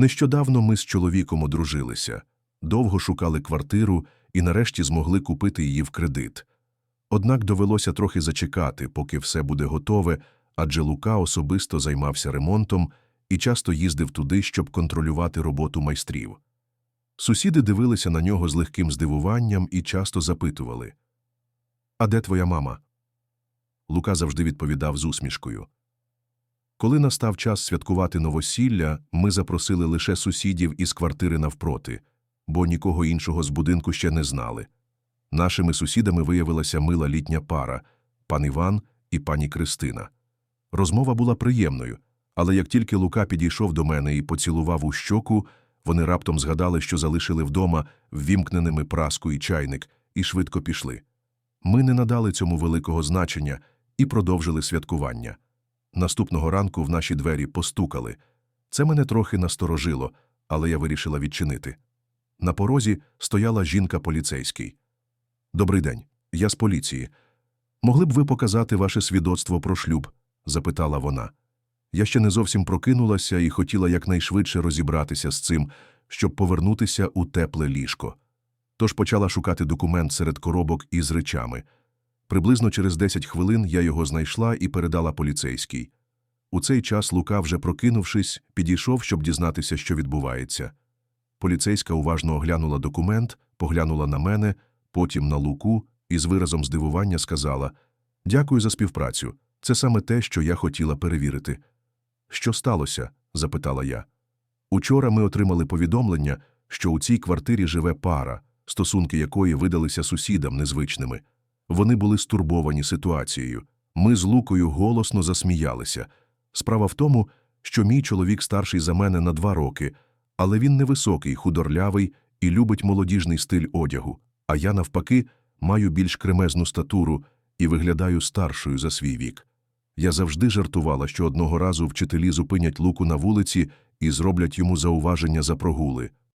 Нещодавно ми з чоловіком одружилися, довго шукали квартиру і нарешті змогли купити її в кредит. Однак довелося трохи зачекати, поки все буде готове, адже Лука особисто займався ремонтом і часто їздив туди, щоб контролювати роботу майстрів. Сусіди дивилися на нього з легким здивуванням і часто запитували А де твоя мама? Лука завжди відповідав з усмішкою. Коли настав час святкувати новосілля, ми запросили лише сусідів із квартири навпроти, бо нікого іншого з будинку ще не знали. Нашими сусідами виявилася мила літня пара пан Іван і пані Кристина. Розмова була приємною, але як тільки Лука підійшов до мене і поцілував у щоку, вони раптом згадали, що залишили вдома ввімкненими праску і чайник, і швидко пішли. Ми не надали цьому великого значення і продовжили святкування. Наступного ранку в наші двері постукали. Це мене трохи насторожило, але я вирішила відчинити. На порозі стояла жінка поліцейський. Добрий день, я з поліції. Могли б ви показати ваше свідоцтво про шлюб? запитала вона. Я ще не зовсім прокинулася і хотіла якнайшвидше розібратися з цим, щоб повернутися у тепле ліжко. Тож почала шукати документ серед коробок із речами. Приблизно через 10 хвилин я його знайшла і передала поліцейській. У цей час Лука, вже прокинувшись, підійшов, щоб дізнатися, що відбувається. Поліцейська уважно оглянула документ, поглянула на мене, потім на Луку і з виразом здивування сказала Дякую за співпрацю. Це саме те, що я хотіла перевірити. Що сталося? запитала я. Учора ми отримали повідомлення, що у цій квартирі живе пара, стосунки якої видалися сусідам незвичними. Вони були стурбовані ситуацією. Ми з Лукою голосно засміялися. Справа в тому, що мій чоловік старший за мене на два роки, але він невисокий, худорлявий і любить молодіжний стиль одягу, а я, навпаки, маю більш кремезну статуру і виглядаю старшою за свій вік. Я завжди жартувала, що одного разу вчителі зупинять Луку на вулиці і зроблять йому зауваження за прогули.